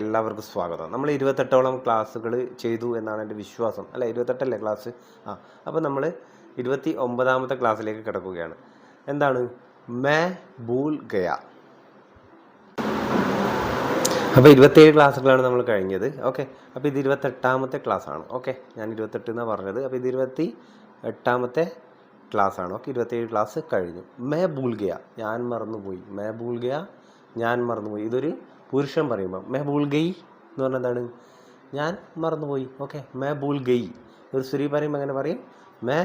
എല്ലാവർക്കും സ്വാഗതം. നമ്മൾ ഇരുപത്തെട്ടോളം ക്ലാസ്സുകൾ ചെയ്തു എന്നാണ് എന്റെ വിശ്വാസം. അല്ല ഇരുപത്തെട്ടല്ലേ ക്ലാസ് ആ അപ്പോൾ നമ്മൾ ഇരുപത്തി ഒമ്പതാമത്തെ ക്ലാസ്സിലേക്ക് കിടക്കുകയാണ്. എന്താണ്? മേ ബൂൽ ഗയ. അപ്പോൾ ഇരുപത്തേഴ് ക്ലാസ്സുകളാണ് നമ്മൾ കഴിഞ്ഞത്. ഓക്കെ അപ്പോൾ ഇത് ഇരുപത്തെട്ടാമത്തെ ക്ലാസ്സാണ്. ഓക്കെ ഞാൻ ഇരുപത്തെട്ട് എന്നാണ് പറഞ്ഞത്. അപ്പോൾ ഇത് ഇരുപത്തി എട്ടാമത്തെ ക്ലാസ് ആണ് ഓക്കെ ഇരുപത്തേഴ് ക്ലാസ് കഴിഞ്ഞു. മേ ഭൂൽ ഗയ. ഞാൻ മറന്നുപോയി. മേ ഭൂൽ ഗയ. ഞാൻ മറന്നുപോയി. ഇതൊരു പുരുഷൻ പറയുമ്പോൾ മേ ബൂൾ ഗയി എന്ന് പറഞ്ഞാൽ എന്താണ്? ഞാൻ മറന്നുപോയി. ഓക്കെ മേ ബൂൾ ഗയി ഒരു സ്ത്രീ പറയുമ്പോൾ എങ്ങനെ പറയും? മേ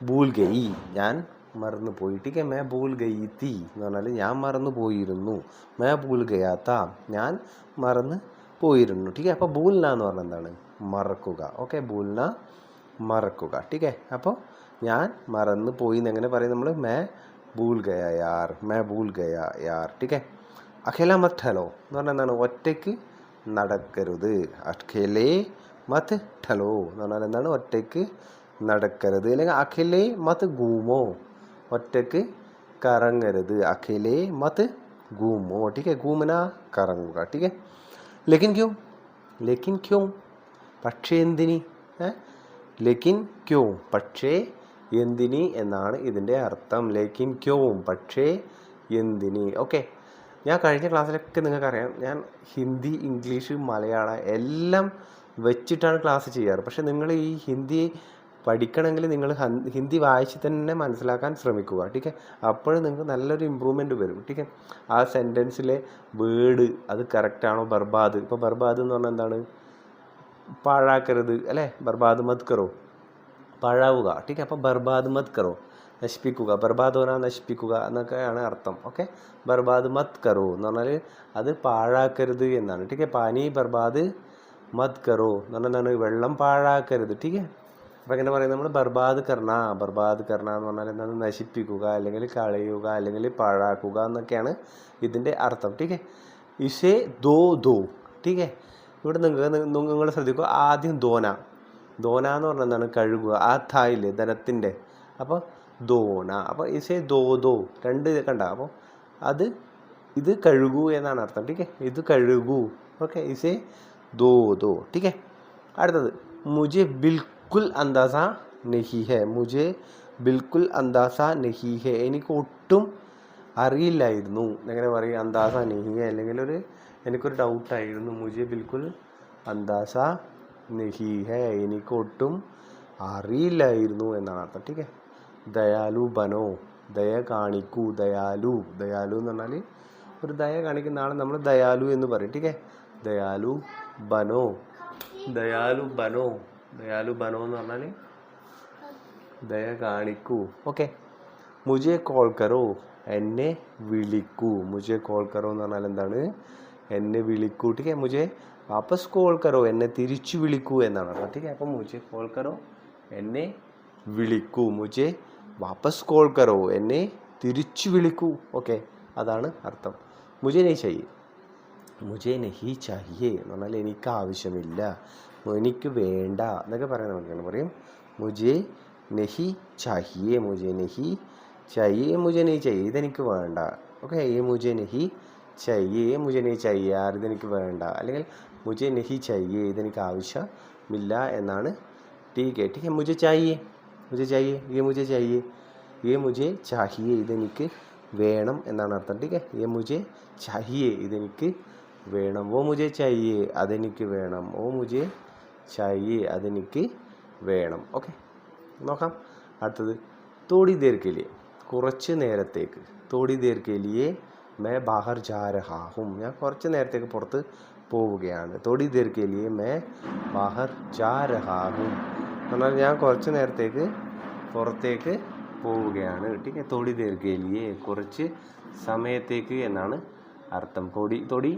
ഭൂൽ ഗയി ഞാൻ മറന്നു പോയി ടീക്കെ മേ ഭൂൽ ഗയി തീ എന്ന് പറഞ്ഞാൽ ഞാൻ മറന്നു പോയിരുന്നു മേ ഭൂൽ ഗയാത്ത ഞാൻ മറന്ന് പോയിരുന്നു ടീക്കെ അപ്പോൾ ഭൂൽന എന്ന് പറഞ്ഞാൽ എന്താണ്? മറക്കുക. ഓക്കെ ഭൂൽന മറക്കുക. ടീക്കെ അപ്പോൾ ഞാൻ മറന്നു പോയി എന്ന് എങ്ങനെ പറയും നമ്മൾ മേ ഭൂൽ ഗയ യാർ മേ ഭൂൽ ഗയ യാർ ടീക്കെ അഖില മത് ഠലോ എന്ന് പറഞ്ഞാൽ എന്താണ് ഒറ്റയ്ക്ക് നടക്കരുത് അഖിലേ മത് ഠലോ എന്ന് പറഞ്ഞാൽ എന്താണ് ഒറ്റയ്ക്ക് നടക്കരുത് അല്ലെങ്കിൽ അഖിലേ മത് ഗൂമോ ഒറ്റയ്ക്ക് കറങ്ങരുത് അഖിലേ മത് ഗൂമോ ठीक है घूमना കറങ്ങുക ठीक है लेकिन क्यों लेकिन क्यों പക്ഷേ എന്തിനി ഏ ലെക്കിൻ ക്യോ പക്ഷേ എന്തിനി എന്നാണ് ഇതിൻ്റെ അർത്ഥം ലെക്കിൻ ക്യോവും പക്ഷേ എന്തിനി ഓക്കെ ഞാൻ കഴിഞ്ഞ ക്ലാസ്സിലൊക്കെ നിങ്ങൾക്കറിയാം ഞാൻ ഹിന്ദി ഇംഗ്ലീഷ് മലയാളം എല്ലാം വെച്ചിട്ടാണ് ക്ലാസ് ചെയ്യാറ്. പക്ഷേ നിങ്ങൾ ഈ ഹിന്ദി പഠിക്കണമെങ്കിൽ നിങ്ങൾ ഹിന്ദി വായിച്ച് തന്നെ മനസ്സിലാക്കാൻ ശ്രമിക്കുക ടീക്കെ? അപ്പോഴും നിങ്ങൾക്ക് നല്ലൊരു ഇമ്പ്രൂവ്മെന്റ് വരും ടീക്കെ? ആ സെന്റൻസിലെ വേർഡ് അത് കറക്റ്റാണോ ബർബാദ്. ഇപ്പോൾ ബർബാദ് എന്ന് പറഞ്ഞാൽ എന്താണ്? പാഴാക്കരുത് അല്ലേ? ബർബാദ് മത് കറോ പാഴാവുക ടീക്കെ? അപ്പോൾ ബർബാദ് മത് കറോ നശിപ്പിക്കുക ബർബാദ് പറഞ്ഞാൽ നശിപ്പിക്കുക എന്നൊക്കെയാണ് അർത്ഥം. ഓക്കെ? ബർബാദ് മത് കറോ എന്ന് പറഞ്ഞാൽ അത് പാഴാക്കരുത് എന്നാണ്. ടീക്കെ പാനി ബർബാദ് മത് കറോ എന്ന് പറഞ്ഞാൽ എന്താണ്? വെള്ളം പാഴാക്കരുത്. ടീക്കെ അപ്പോൾ എങ്ങനെ പറയും നമ്മൾ ബർബാദ് കർണ ബർബാദ് കർണ എന്ന് പറഞ്ഞാൽ എന്താണ്? നശിപ്പിക്കുക അല്ലെങ്കിൽ കളയുക അല്ലെങ്കിൽ പാഴാക്കുക എന്നൊക്കെയാണ് ഇതിന്റെ അർത്ഥം. ടീക്കെ ഇഷേ ദോ ദോ. ടീക്കെ ഇവിടെ നിങ്ങൾ നിങ്ങൾ ശ്രദ്ധിക്കുക ആദ്യം ദോന. ദോന എന്ന് പറഞ്ഞാൽ എന്താണ്? കഴുകുക. ആ തായില്ലേ ധനത്തിന്റെ അപ്പോൾ ദോന അപ്പോൾ ഇസേ ദോ ദോ. രണ്ട് കണ്ട. അപ്പോൾ അത് ഇത് കഴുകൂ എന്നാണ് അർത്ഥം. ടീക്കെ? ഇത് കഴുകൂ. ഓക്കെ ഇസേ ദോ ദോ. ടീക്കെ? അടുത്തത്. മുജെ ബിൽക്കുൽ അന്താസ നഹി ഹെ മുജെ ബിൽക്കുൽ അന്താസ നഹി ഹെ എനിക്ക് ഒട്ടും അറിയില്ലായിരുന്നു. എങ്ങനെ പറയും? അന്താസ നഹി ഹെ അല്ലെങ്കിൽ ഒരു എനിക്കൊരു ഡൗട്ടായിരുന്നു മുജെ ബിൽക്കുൽ അന്താസ നഹി ഹെ എനിക്ക് ഒട്ടും അറിയില്ലായിരുന്നു എന്നാണ് അർത്ഥം. ടീക്കെ? ദയാലു ബനോ ദയ കാണിക്കൂ ദയാലു. ദയാലു എന്ന് പറഞ്ഞാൽ ഒരു ദയ കാണിക്കുന്ന ആളെ നമ്മൾ ദയാലു എന്ന് പറയും ടീക്കേ? ദയാലു ബനോ. ദയാലു ബനോ. ദയാലു ബനോ എന്ന് പറഞ്ഞാൽ ദയ കാണിക്കൂ. ഓക്കെ. മുജെ കോൾ കറോ എന്നെ വിളിക്കൂ. മുജെ കോൾ കറോ എന്ന് പറഞ്ഞാൽ എന്താണ്? എന്നെ വിളിക്കൂ ടീക്കേ? മുജെ വാപ്പസ് കോൾ കറോ എന്നെ തിരിച്ചു വിളിക്കൂ എന്നാണ് അർത്ഥം ടീക്കെ? അപ്പം മുജെ കോൾ കറോ എന്നെ വിളിക്കൂ. മുജെ വാപ്പസ് കോൾ കറോ എന്നെ തിരിച്ചു വിളിക്കൂ. ഓക്കെ അതാണ് അർത്ഥം. മുജേനെ നഹി മുജേ മുജെ നഹി ചാഹിയേ എന്ന് പറഞ്ഞാൽ എനിക്ക് ആവശ്യമില്ല. എനിക്ക് വേണ്ട എന്നൊക്കെ പറയുന്ന നമുക്ക് പറയും മുജേ നഹി ചാഹിയേ മുജേ നഹി ചയ്യേ മുജെ നഹി ചാഹിയേ ഇതെനിക്ക് വേണ്ട. ഓക്കെ ഏ മുജെ നഹി ചയ്യേ മുജെ നഹി ചയ്യേ ആരിതെനിക്ക് വേണ്ട. അല്ലെങ്കിൽ മുജെ നഹി ചയ്യേ ഇതെനിക്ക് ആവശ്യമില്ല എന്നാണ് ടീക്ക് ടീക്ക് മുജെ ചായേ मुझे चाहिए मुझे चाहिए ये मुझे चाहिए ये मुझे चाहिए ഇതെനിക്ക് വേണം എന്നാണ് അർത്ഥം ठीक है ये मुझे चाहिए ഇതെനിക്ക് വേണം वो मुझे चाहिए അതെനിക്ക് വേണം वो मुझे चाहिए അതെനിക്ക് വേണം ഓക്കെ നോക്കാം അടുത്തത് തോടി ദേർ കെ ലിയെ കുറച്ച് നേരത്തേക്ക് തോടി ദേർ കെ ലിയെ മേ ബാഹർ ജാ രഹാ ഹും ഞാൻ കുറച്ച് നേരത്തേക്ക് പുറത്ത് പോവുകയാണ് തോടി ദേർ കെ ലിയെ മേ ബാഹർ ജാ രഹാ ഹും എന്നാൽ ഞാൻ കുറച്ച് നേരത്തേക്ക് പുറത്തേക്ക് പോവുകയാണ്. ടീക്കെ തൊടി ദീർഘലിയെ കുറച്ച് സമയത്തേക്ക് എന്നാണ് അർത്ഥം. കൊടി തൊടി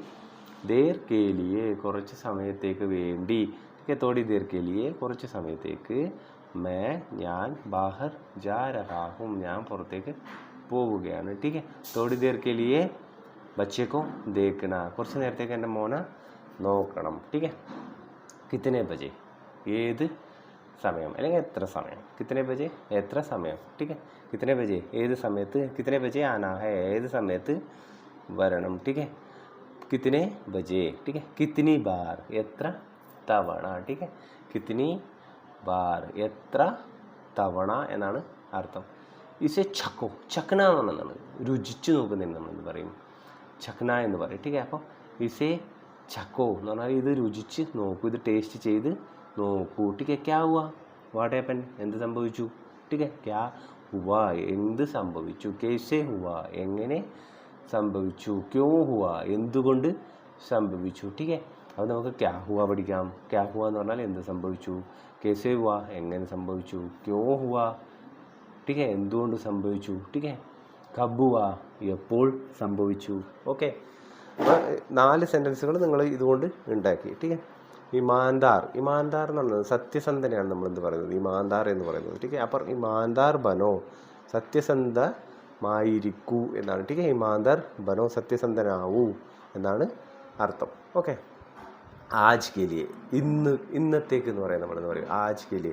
ദേർ കേലിയെ കുറച്ച് സമയത്തേക്ക് വേണ്ടി. തൊടി ദേർ കേലിയെ കുറച്ച് സമയത്തേക്ക് മേ ഞാൻ ബാഹർ ജാ രഹാഹും ഞാൻ പുറത്തേക്ക് പോവുകയാണ്. ടീക്കെ തൊടി ദേർ കേലിയെ ബച്ചേക്കോ ദേക്കണ കുറച്ച് നേരത്തേക്ക് എന്റെ മോനെ നോക്കണം. ടീക്കെ കിത്തനെ ബജേ ഏത് സമയം അല്ലെങ്കിൽ എത്ര സമയം? കിത്തനെ ബജെ? എത്ര സമയം? ടീക്ക് കിത്തനെ ബജെ ഏത് സമയത്ത്? കിത്തനെ ബജെ ആനാ ഹേ ഏത് സമയത്ത് വരണം? ടീക്ക് കിത്തനെ ബജെ ടീക്ക് കിത്തനി ബാർ എത്ര തവണ? ടീക്ക് കിത്തനി ബാർ എത്ര തവണ എന്നാണ് അർത്ഥം. Is A ചക്കോ. ചക്കന എന്നാണ്. രുചിച്ച് നോക്കുന്നതിന് നമ്മളെന്ന് പറയും? ചക്കന എന്ന് പറയും. ടീക്കെ അപ്പോൾ ഇസ് എ ചക്കോ എന്ന് പറഞ്ഞാൽ ഇത് രുചിച്ച് നോക്കൂ ഇത് ടേസ്റ്റ് ചെയ്ത് നോക്കൂ ടിക്കെ ക്യാ ഹുവ വാട്ട് ഹാപ്പൻ എന്ത് സംഭവിച്ചു? ടിക്കെ ക്യാ ഹുവ എന്ത് സംഭവിച്ചു? കേസേ ഹുവ എങ്ങനെ സംഭവിച്ചു? ക്യോ ഹുവ എന്തുകൊണ്ട് സംഭവിച്ചു? ടിക്കെ അപ്പോൾ നമുക്ക് ക്യാ ഹുവ പഠിക്കാം. ക്യാ ഹുവ എന്ന് പറഞ്ഞാൽ എന്ത് സംഭവിച്ചു? കേസേ ഹുവ എങ്ങനെ സംഭവിച്ചു? ക്യോ ഹുവ ടിക്കെ എന്തുകൊണ്ട് സംഭവിച്ചു? ടിക്കെ കബുവ എപ്പോൾ സംഭവിച്ചു? ഓക്കെ നാല് സെന്റൻസുകൾ നിങ്ങൾ ഇതുകൊണ്ട് ഉണ്ടാക്കി. ടീക്കെ ഇമാൻദാർ ഇമാൻദാർ എന്ന് പറയുന്നത് സത്യസന്ധനെയാണ് നമ്മൾ എന്ത് പറയുന്നത്? ഇമാൻദാർ എന്ന് പറയുന്നത്. ടീക്കെ അപ്പം ഇമാൻദാർ ബനോ സത്യസന്ധമായിരിക്കൂ എന്നാണ്. ടീക്കെ ഇമാൻദാർ ബനോ സത്യസന്ധനാവൂ എന്നാണ് അർത്ഥം. ഓക്കെ. ആജ് കെ ലിയെ ഇന്ന് ഇന്നത്തേക്ക് എന്ന് പറയാം നമ്മളെന്ന് പറയും? ആജ് കെ ലിയെ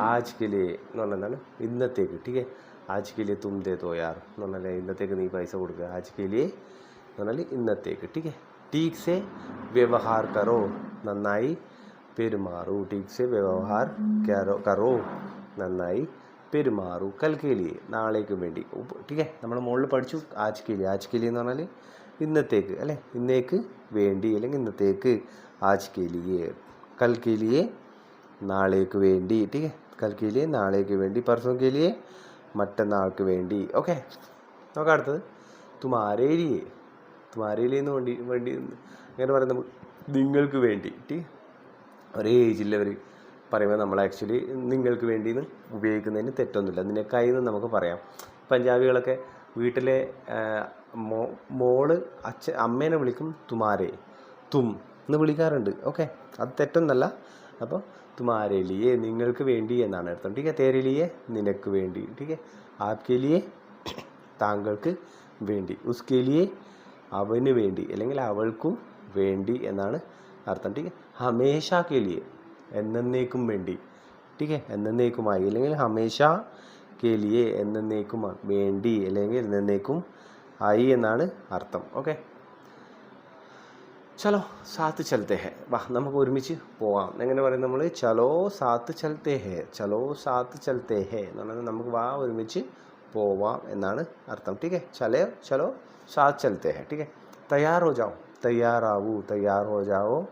ആജ് കെ ലിയെ എന്ന് പറഞ്ഞാൽ ഇന്നത്തേക്ക്. ടീക്കെ ആജ് കെ ലിയെ തും ദേ തോ യാർ എന്ന് പറഞ്ഞാൽ ഇന്നത്തേക്ക് നീ പൈസ കൊടുക്കുക. ആജ് കെ ലിയെ എന്ന് പറഞ്ഞാൽ ഇന്നത്തേക്ക്. ടീക്കെ ടീക്ക് വ്യവഹാർ കറോ നന്നായി പെരുമാറൂ ടീക്ക് സെ വ്യവഹാർ കരോ കറോ നന്നായി പെരുമാറൂ കൽ കെ ലിയെ നാളേക്ക് വേണ്ടി ടീക്കെ നമ്മൾ മുകളിൽ പഠിച്ചു ആജ് കെ ലിയെ ആജ് കെ ലിയെ എന്ന് പറഞ്ഞാൽ ഇന്നത്തേക്ക് അല്ലേ ഇന്നേക്ക് വേണ്ടി അല്ലെങ്കിൽ ഇന്നത്തേക്ക് ആജ് കെ ലിയെ കൽ കെ ലിയെ നാളേക്ക് വേണ്ടി ठीक है കൽ കെ ലിയെ നാളേക്ക് വേണ്ടി പർസോം കെ ലിയെ മറ്റന്നാൾക്ക് വേണ്ടി ഓക്കെ നോക്കാം അടുത്തത് തുമാരേ ലിയെ തുമാരേ ലിയെ എന്ന് വേണ്ടി വേണ്ടി അങ്ങനെ പറയുന്നത് നമ്മൾ നിങ്ങൾക്ക് വേണ്ടി. ठीक ഒരേ ഏജിലവർ പറയുമ്പോൾ നമ്മൾ ആക്ച്വലി നിങ്ങൾക്ക് വേണ്ടി എന്ന് ഉപയോഗിക്കുന്നതിന് തെറ്റൊന്നുമില്ല. നിനക്കായി എന്ന് നമുക്ക് പറയാം. പഞ്ചാബികളൊക്കെ വീട്ടിലെ മോ മോൾ അച്ഛ അമ്മേനെ വിളിക്കും തുമാരെ. തും എന്ന് വിളിക്കാറുണ്ട്. ഓക്കെ. അത് തെറ്റൊന്നല്ല. അപ്പോൾ തുമാരെ ലിയെ നിങ്ങൾക്ക് വേണ്ടി എന്നാണ് അർത്ഥം. ടീക്കെ തേരെ നിനക്ക് വേണ്ടി. ടീക്കെ ആപ്കെ താങ്കൾക്ക് വേണ്ടി. ഉസ്കെ അവന് വേണ്ടി. അല്ലെങ്കിൽ അവൾക്കും വേണ്ടി എന്നാണ് അർത്ഥം. ടീക്കെ ഹമേഷ കെലിയെ എന്നേക്കും വേണ്ടി. ടീക്കെ എന്നേക്കുമായി അല്ലെങ്കിൽ ഹമേഷ के लिए എന്നേക്കും വേണ്ടി. അല്ലെങ്കിൽ എന്നേക്കും ആയി എന്നാണ് അർത്ഥം. ഓക്കെ? ചലോ സാത്ത് ചലത്തെ ഹെ. വാ നമുക്ക് ഒരുമിച്ച് പോവാം. എങ്ങനെ പറയും നമ്മൾ ചലോ സാത്ത് ചലത്തെ ഹെ. ചലോ സാത്ത് ചലത്തെ ഹെ. എന്ന് പറയുന്നത് നമുക്ക് വാ ഒരുമിച്ച് പോവാം എന്നാണ് അർത്ഥം. ടീക്കെ ചലയോ ചലോ സാത്ത് ചലത്തെ ഹെ. ടീക്കെ തയ്യാറോ ഹോ तैयार आऊ तैयार हो जाओ।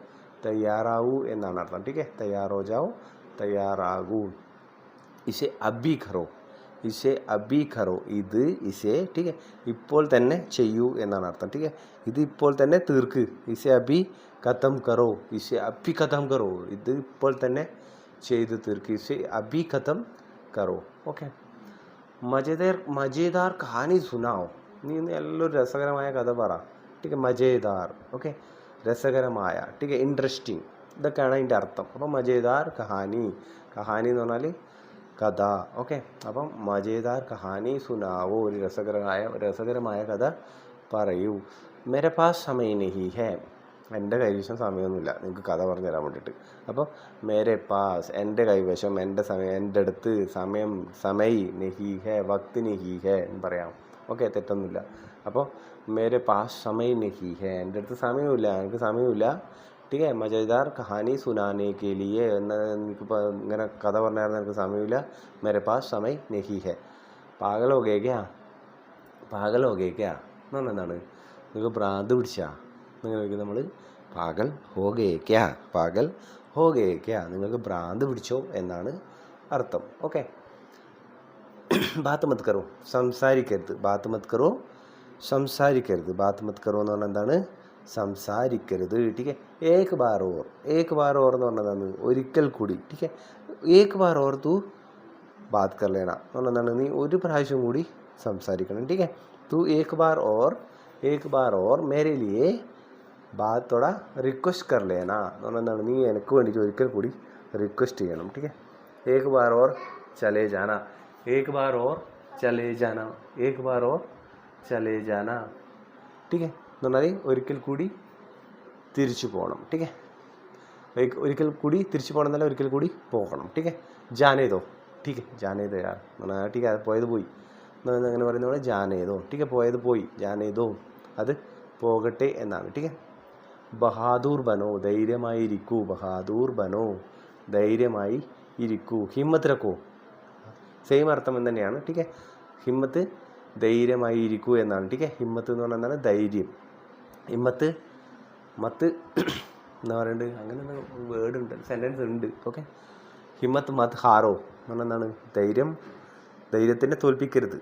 तैयार आऊ एनाथम ठीक है? तैयार हो जाओ तैयार आऊ इसे अभी करो, इसे अभी करो। इत इसे, ठीक है? इतने चयूर्थम ठीक है? इतने तीर्क, इसे अभी कथम करो, इसे अभी कथम करो। इतने चेद तीर्क, इसे अभी कथम करो, ओके? मज़ेदार मज़ेदार कहानी सुनाओ। नी एल रसकर कथ पर। ടീക്കെ മജേദാർ ഓക്കെ രസകരമായ ടിക്ക് ഇൻട്രസ്റ്റിംഗ് ഇതൊക്കെയാണ് അതിന്റെ അർത്ഥം. അപ്പം മജേദാർ കഹാനി. കഹാനി എന്ന് പറഞ്ഞാൽ കഥ ഓക്കെ അപ്പം മജേദാർ കഹാനി സുനാവോ ഒരു രസകരമായ രസകരമായ കഥ പറയൂ. മേരെ പാസ് സമയം നഹി ഹേ. എന്റെ കൈവശം സമയമൊന്നുമില്ല. നിങ്ങൾക്ക് കഥ പറഞ്ഞു തരാൻ വേണ്ടിയിട്ട്. അപ്പോൾ മേരെ പാസ് എന്റെ കൈവശം എന്റെ സമയം എന്റെ അടുത്ത് സമയം സമയ് നഹി ഹേ വക്ത് നഹി ഹേ എന്ന് പറയാം. ഓക്കെ തെറ്റൊന്നുമില്ല. അപ്പോൾ മേരെ പാസ് സമയ് നഹി ഹേ എൻ്റെ അടുത്ത് സമയമില്ല എനിക്ക് സമയമില്ല ठीक है मज़ेदार कहानी सुनाने के लिए എന്ന് എനിക്കിപ്പോൾ ഇങ്ങനെ കഥ പറഞ്ഞായിരുന്നു എനിക്ക് സമയമില്ല मेरे पास समय नहीं है പാഗൽ ഹോ ഗേ ക്യാ പാഗൽ ഹോ ഗേ ക്യാ എന്ന് പറഞ്ഞാൽ എന്താണ് നിങ്ങൾക്ക് ഭ്രാന്ത് പിടിച്ചാ നിങ്ങൾ ചോദിക്കും നമ്മൾ പാഗൽ ഹോ ഗേ ക്യാ പാഗൽ ഹോ ഗേ ക്യാ നിങ്ങൾക്ക് ഭ്രാന്ത് പിടിച്ചോ എന്നാണ് അർത്ഥം ഓക്കെ ബാത്ത് മത് കറോ സംസാരിക്കരുത് ബാത്ത് മത് കറോ സംസാരിക്കരുത്. ബാത്ത് മത് കറോ എന്ന് പറഞ്ഞാൽ എന്താണ്? സംസാരിക്കരുത്. ടീക്കെ ഏക് ബാർ ഓർ. ഏക് ബാർ ഓർ എന്ന് പറഞ്ഞാൽ എന്താണ്? ഒരിക്കൽ കൂടി. ടീക്കെ ഏക് ബാർ ഓർ തൂ ബാത് കർ ലേന എന്ന് പറഞ്ഞാൽ എന്താണ്? നീ ഒരു പ്രാവശ്യം കൂടി സംസാരിക്കണം. ടീക്കെ തൂ ഏക് ബാർ ഓർ. ഏക് ബാർ ഓർ മേരെ ബാത്തോട ബാത് തോട റിക്വസ്റ്റ് കർ ലേന എന്ന് പറഞ്ഞാൽ എന്താണ്? നീ എനിക്ക് വേണ്ടിയിട്ട് ഒരിക്കൽ കൂടി റിക്വസ്റ്റ് ചെയ്യണം. ടീക്കെ ഏക് ബാർ ഓർ ചലേ ജാന. ഏക് ബാർ ഓർ ചലേ ജാന. ഏക് ബാർ ഓർ ചലേ ജാന ടീക്കെ എന്ന് പറഞ്ഞാൽ ഒരിക്കൽ കൂടി തിരിച്ചു പോകണം ടീക്കെ ഒരിക്കൽ കൂടി തിരിച്ചു പോകണം എന്നല്ല ഒരിക്കൽ കൂടി പോകണം. ടീക്കെ ജാനേതോ. ടീക്കെ ജാനേതോ യാർ എന്ന് പറഞ്ഞാൽ ടീക്കെ പോയത് പോയി. എന്ന് അങ്ങനെ പറയുന്ന പോലെ ജാനേതോ. ടീക്കെ പോയത് പോയി. ജാനേതോ. അത് പോകട്ടെ എന്നാണ്. ടീക്കെ ബഹാദൂർ ബനോ ധൈര്യമായി ഇരിക്കൂ ബഹാദൂർ ബനോ ധൈര്യമായി ഇരിക്കൂ. ഹിമ്മത്ത് രക്കോ. സെയിം അർത്ഥം തന്നെയാണ്. ടീക്കെ ഹിമ്മത്ത് ധൈര്യമായി ഇരിക്കൂ എന്നാണ്. ടീക്കെ ഹിമ്മത്ത് എന്ന് പറഞ്ഞാൽ എന്താണ്? ധൈര്യം. ഹിമ്മത്ത് മത്ത് എന്താ പറയുന്നത് അങ്ങനെ വേർഡ് ഉണ്ട് സെന്റൻസ് ഉണ്ട്. ഓക്കെ ഹിമ്മത്ത് മത്ത് ഹാറോ എന്ന് പറഞ്ഞാൽ എന്താണ്? ധൈര്യം. ധൈര്യത്തിനെ തോൽപ്പിക്കരുത്.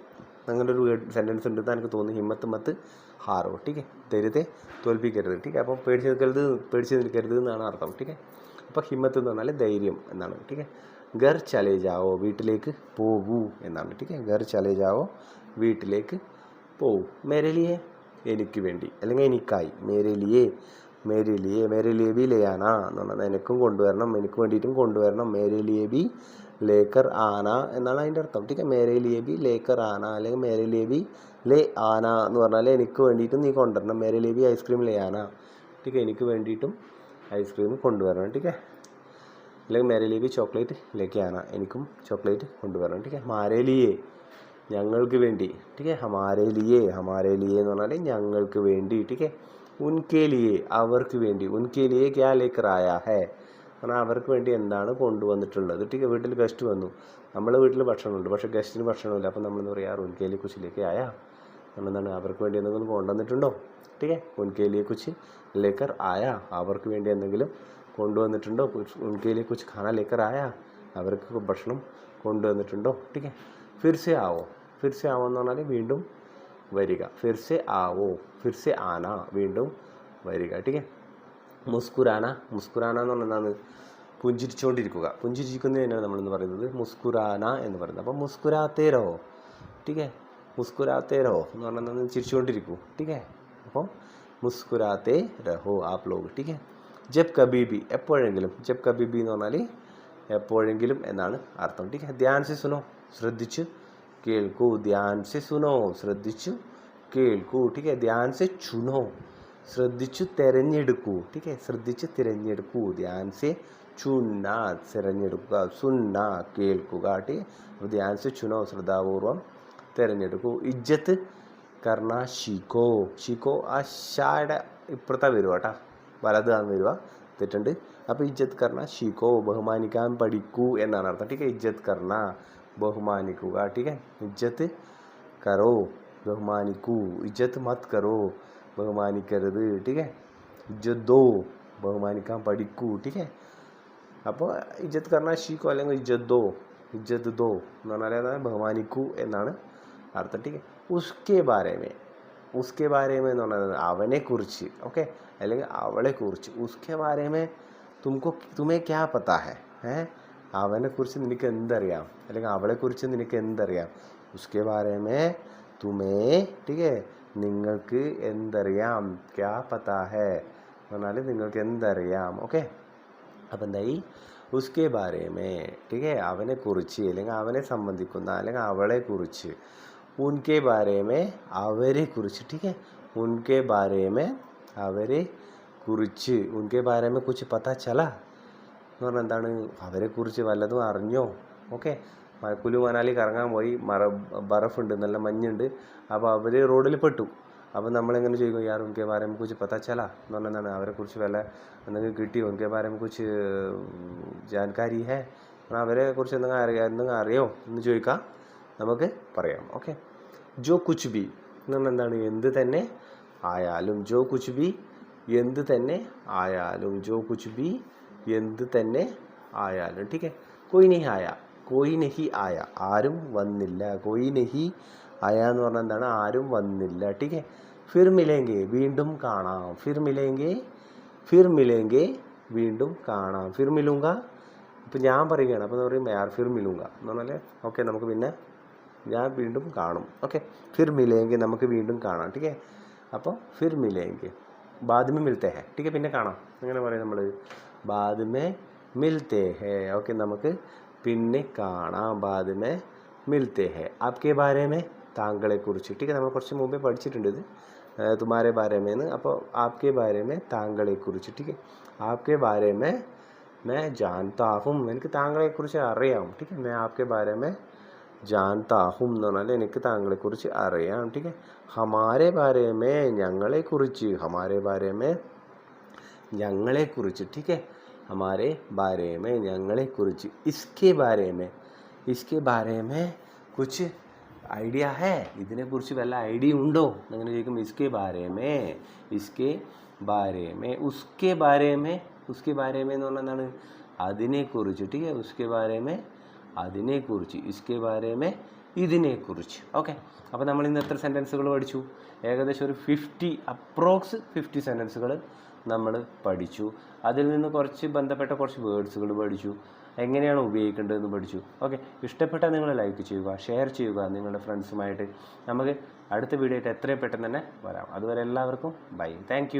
അങ്ങനെ ഒരു വേർഡ് സെന്റൻസ് ഉണ്ട് എന്ന് എനിക്ക് തോന്നുന്നു. ഹിമ്മത്ത് മത്ത് ഹാറോ ടീക്കെ ധൈര്യത്തെ തോൽപ്പിക്കരുത്. ടീക്കെ അപ്പോൾ പേടിച്ച് നിൽക്കരുത് പേടിച്ച് നിൽക്കരുത് എന്നാണ് അർത്ഥം. ടീക്കെ അപ്പോൾ ഹിമ്മത്ത് എന്ന് പറഞ്ഞാൽ ധൈര്യം എന്നാണ്. ടീക്കെ ഗർ ചലേ ജാവോ വീട്ടിലേക്ക് പോകൂ എന്നാണ് ടീക്കെ. ഗർ ചലേ ജാവോ വീട്ടിലേക്ക് പോവും. മേരലിയെ എനിക്ക് വേണ്ടി. അല്ലെങ്കിൽ എനിക്കായി. മേരലിയെ മേരലിയെ മേരലിയെ ബി ലേയാന എന്നുള്ളത് എനിക്കും കൊണ്ടുവരണം എനിക്ക് വേണ്ടിയിട്ടും കൊണ്ടുവരണം. മേരലിയെ ബി ലേക്കർ ആന എന്നാണ് അതിന്റെ അർത്ഥം. ടീക്കെ മേരലിയെ ബി ലേക്കർ ആന അല്ലെങ്കിൽ മേരലിയെ ബി ലേ ആന എന്ന് പറഞ്ഞാൽ എനിക്ക് വേണ്ടിയിട്ടും നീ കൊണ്ടുവരണം. മേരലിയെ ബി ഐസ്ക്രീം ലേ ആന ടീക്കെ എനിക്ക് വേണ്ടിയിട്ടും ഐസ്ക്രീം കൊണ്ടുവരണം. ടീക്കെ അല്ലെങ്കിൽ भी ചോക്ലേറ്റ് ലേക്ക് എനിക്കും ചോക്ലേറ്റ് കൊണ്ടുവരണം. हमारे लिए ഞങ്ങൾക്ക് വേണ്ടി. हमारे लिए हमारे എന്ന് പറഞ്ഞാൽ ഞങ്ങൾക്ക് വേണ്ടി. ടീക്കെ ഉൻകെ ലിയെ അവർക്ക് വേണ്ടി. ഉൻകെ ലിയെ ക്യാ ലേക്കർ ആയാ ഹേ? കാരണം അവർക്ക് വേണ്ടി എന്താണ് കൊണ്ടുവന്നിട്ടുള്ളത്? ടീക്കെ വീട്ടിൽ ഗസ്റ്റ് വന്നു. നമ്മളെ വീട്ടിൽ ഭക്ഷണമുണ്ട്. പക്ഷേ ഗസ്റ്റിന് ഭക്ഷണമില്ല. അപ്പം നമ്മളെന്ന് പറയാ? ഉൻകേലി കുച്ചിലേക്ക് ആയാ. കാരണം എന്താണ്? അവർക്ക് വേണ്ടി എന്തെങ്കിലും കൊണ്ടുവന്നിട്ടുണ്ടോ? ടീക്കെ ഉൻകേലിയെ കുച്ച് ലേക്കർ ആയാ. അവർക്ക് വേണ്ടി എന്തെങ്കിലും കൊണ്ടുവന്നിട്ടുണ്ടോ? കുച്ച് ഖാന ലേക്കർ ആയാ അവർക്ക് ഭക്ഷണം കൊണ്ടുവന്നിട്ടുണ്ടോ? ടീക്കെ ഫിർസെ ആവോ ഫിർസെ ആവോ എന്ന് പറഞ്ഞാൽ വീണ്ടും വരിക. ഫിർസെ ആവോ ഫിർസെ ആന വീണ്ടും വരിക. है മുസ്കുരാന? മുസ്കുരാന എന്ന് പറഞ്ഞാൽ പുഞ്ചിരിച്ചുകൊണ്ടിരിക്കുക. പുഞ്ചിരിക്കുന്നതിനാണ് നമ്മളെന്ന് പറയുന്നത്. മുസ്കുരാന എന്ന് പറയുന്നത്. അപ്പോൾ മുസ്കുരാത്തേരോ? ടീക്കെ മുസ്കുരാത്തേരോ എന്ന് പറഞ്ഞാൽ ചിരിച്ചുകൊണ്ടിരിക്കൂ. ടീക്കെ അപ്പോൾ മുസ്കുരാത്തേ രഹോ ആപ് ലോഗ് ടീക്കെ ജബ് കബീബി എപ്പോഴെങ്കിലും ജബ് കബീബി എന്ന് പറഞ്ഞാൽ എപ്പോഴെങ്കിലും എന്നാണ് അർത്ഥം. ടീക്കെ ധ്യാൻസി സുനോ. ശ്രദ്ധിച്ച് കേൾക്കൂ ധ്യാൻസി സുനോ. ശ്രദ്ധിച്ചു കേൾക്കൂ ടീക്കെ ധ്യാൻസി ചുനോ. ശ്രദ്ധിച്ചു തിരഞ്ഞെടുക്കൂ ടീക്കെ ശ്രദ്ധിച്ച് തിരഞ്ഞെടുക്കൂ. ധ്യാൻസി ചുന്ന തിരഞ്ഞെടുക്കുക സുന്ന കേൾക്കുക ടീക്കെ അപ്പോൾ ധ്യാൻ സെ ചുനോ ശ്രദ്ധാപൂർവം തിരഞ്ഞെടുക്കൂ. ഇജ്ജത്ത് കർണ ഷിക്കോ ഷിക്കോ ആ ഷായുടെ ഇപ്പുറത്തെ കേട്ടാ വലതാണ് വരിക. തെറ്റുണ്ട്. അപ്പോൾ ഇജ്ജത്ത് കർണ ഷീക്കോ ബഹുമാനിക്കാൻ പഠിക്കൂ എന്നാണ് അർത്ഥം. ടീക്കെ ഇജ്ജത്ത് കർണ ബഹുമാനിക്കുക ടീക്കെ ഇജ്ജത്ത് കറോ ബഹുമാനിക്കൂ. ഇജ്ജത്ത് മത് കറോ ബഹുമാനിക്കരുത് ടീക്കെ ഇജ്ജത്ത് ദോ ബഹുമാനിക്കാൻ പഠിക്കൂ ടീക്കെ അപ്പോൾ ഇജ്ജത്ത് കർണ ഷീക്കോ അല്ലെങ്കിൽ ഇജ്ജത്ത് ദോ ഇജ്ജത്ത് ദോ എന്ന് പറഞ്ഞാൽ എന്താണ് ബഹുമാനിക്കൂ എന്നാണ് അർത്ഥം ടീക്കെ ഉസ്കെ ബാരേമേ ഉസ്കെ ബാരേമേ എന്ന് പറയുന്നത് അവനെക്കുറിച്ച് ഓക്കെ അല്ലെങ്കിൽ അവളെക്കുറിച്ച്. ഉസ്കെ ബാരേമേ തുമക്കോ തുമേ ക്യാ പത്താ ഹെ ഏ? അവനെക്കുറിച്ച് നിനക്ക് എന്തറിയാം? അല്ലെങ്കിൽ അവളെക്കുറിച്ച് നിനക്ക് എന്തറിയാം? ഉസ്കെ ബാരേമേ തുമേ ടീക്കേ? നിങ്ങൾക്ക് എന്തറിയാം? ക്യാ പത്താ ഹെ എന്ന് പറഞ്ഞാൽ നിങ്ങൾക്ക് എന്തറിയാം ഓക്കെ അപ്പം എന്തായി? ഉസ്കെ ബാരേമേ ടീക്കേ? അവനെക്കുറിച്ച് അല്ലെങ്കിൽ അവനെ സംബന്ധിക്കുന്ന അല്ലെങ്കിൽ അവളെക്കുറിച്ച്. ഉൻകെ ബാരേമേ അവരെ കുറിച്ച് ടീക്കെ ഉൻകെ ബാരേമേ അവരെ കുറിച്ച് ഉൻകെ ബാരേമേ കുറിച്ച് പത്താ ചല എന്ന് പറഞ്ഞാൽ എന്താണ് അവരെക്കുറിച്ച് വല്ലതും അറിഞ്ഞോ ഓക്കെ കുലു മനാലി കറങ്ങാൻ പോയി മറ ബറഫുണ്ട് നല്ല മഞ്ഞുണ്ട്. അപ്പോൾ അവർ റോഡിൽ പെട്ടു. അപ്പോൾ നമ്മളെങ്ങനെ ചോദിക്കും യാർ ഉൻകെ ബാരേമെ കുറിച്ച് പത്താ ചല? എന്ന് പറഞ്ഞാൽ എന്താണ്? അവരെക്കുറിച്ച് വല്ല എന്തെങ്കിലും കിട്ടിയോ? ഉൻകെ ബാരേമെ കുറിച്ച് ജാൻകാരി ഹേ? അവരെ കുറിച്ച് എന്തെങ്കിലും അറിയാം എന്തെങ്കിലും അറിയോ? എന്ന് ചോദിക്കാം. നമുക്ക് പറയാം ഓക്കെ ജോ കുച്ച് ബി എന്ന് പറഞ്ഞാൽ എന്താണ് എന്ത് തന്നെ ആയാലും ജോ കുച്ച് ബി എന്ത് തന്നെ ആയാലും ജോ കുച്ച് ബി എന്ത് തന്നെ ആയാലും ടീക്കെ കൊയ് ആയ കൊയ് ആയ ആരും വന്നില്ല കൊയ് ആയ എന്ന് പറഞ്ഞാൽ എന്താണ്? ആരും വന്നില്ല ടീക്കെ ഫിർ വീണ്ടും കാണാം ഫിർ മിലേങ്കെ വീണ്ടും കാണാം ഫിർ മിലൂങ്ക ഇപ്പം ഞാൻ പറയുകയാണ് അപ്പോൾ പറയും യാർ ഫിർ എന്ന് പറഞ്ഞാൽ ഓക്കെ നമുക്ക് പിന്നെ ഞാൻ വീണ്ടും കാണും ഓക്കെ ഫിർ മിലേങ്കെ നമുക്ക് വീണ്ടും കാണാം ടീക്കെ അപ്പോൾ ഫിർ മിലേങ്കെ ബാദ്മേ മിൽത്തേ ഹേ ടീക്കെ പിന്നെ കാണാം അങ്ങനെ പറയും നമ്മൾ ബാദ്മേ മിൽത്തേ ഹേ ഓക്കെ നമുക്ക് പിന്നെ കാണാം ബാദ്മേ മിൽത്തേ ഹേ ആപ്കെ ബാരേമേ താങ്കളെക്കുറിച്ച് ടീക്കെ നമ്മൾ കുറച്ച് മുമ്പേ പഠിച്ചിട്ടുണ്ട് ഇത് തുമാരെ ബാരേമേന്ന് അപ്പോൾ ആപ്കെ ബാരേമേ താങ്കളെക്കുറിച്ച് ടീക്കെ ആപ്കെ ബാരേമേ मैं जानता हूँ എനിക്ക് താങ്കളെക്കുറിച്ച് അറിയാം ठीक है मैं आपके बारे में ജാൻതാ ഹും എന്ന് പറഞ്ഞാൽ എനിക്ക് താങ്കളെക്കുറിച്ച് അറിയാം ടീക്കെ ഹമാരെ ബാരമേ ഞങ്ങളെക്കുറിച്ച് ഹമാരെ ബാരമേ ഞങ്ങളെക്കുറിച്ച് ടീക്കെ ഹമാരെ ബാരമേ ഞങ്ങളെക്കുറിച്ച് ഇസ്കെ ബാരമേ. ഇസ്കെ ബാരമേ കുച്ച് ഐഡിയ ഹേ? ഇതിനെക്കുറിച്ച് വല്ല ഐഡിയ ഉണ്ടോ? അങ്ങനെ ചോദിക്കും ഇസ്കെ ബാരമേ ഇസ്കെ ബാരമേ ഉസ്കെ ബാരമേ ഉസ്കെ ബാരമേ എന്ന് പറഞ്ഞാൽ എന്താണ്? അതിനെക്കുറിച്ച് ടീക്കെ ഉസ്കെ ബാരമേ അതിനെക്കുറിച്ച് ഇസ്കെ ബാരേമേ ഇതിനെക്കുറിച്ച്. ഓക്കെ അപ്പോൾ നമ്മൾ ഇന്ന് എത്ര സെന്റൻസുകൾ പഠിച്ചു? ഏകദേശം ഒരു ഫിഫ്റ്റി അപ്രോക്സ് ഫിഫ്റ്റി സെന്റൻസുകൾ നമ്മൾ പഠിച്ചു. അതിൽ നിന്ന് കുറച്ച് ബന്ധപ്പെട്ട കുറച്ച് വേർഡ്സുകൾ പഠിച്ചു. എങ്ങനെയാണ് ഉപയോഗിക്കേണ്ടതെന്ന് പഠിച്ചു. ഓക്കെ ഇഷ്ടപ്പെട്ടാൽ നിങ്ങൾ ലൈക്ക് ചെയ്യുക ഷെയർ ചെയ്യുക നിങ്ങളുടെ ഫ്രണ്ട്സുമായിട്ട് നമുക്ക് അടുത്ത വീഡിയോ ആയിട്ട് എത്രയും പെട്ടെന്ന് തന്നെ വരാം. അതുവരെ എല്ലാവർക്കും ബൈ താങ്ക്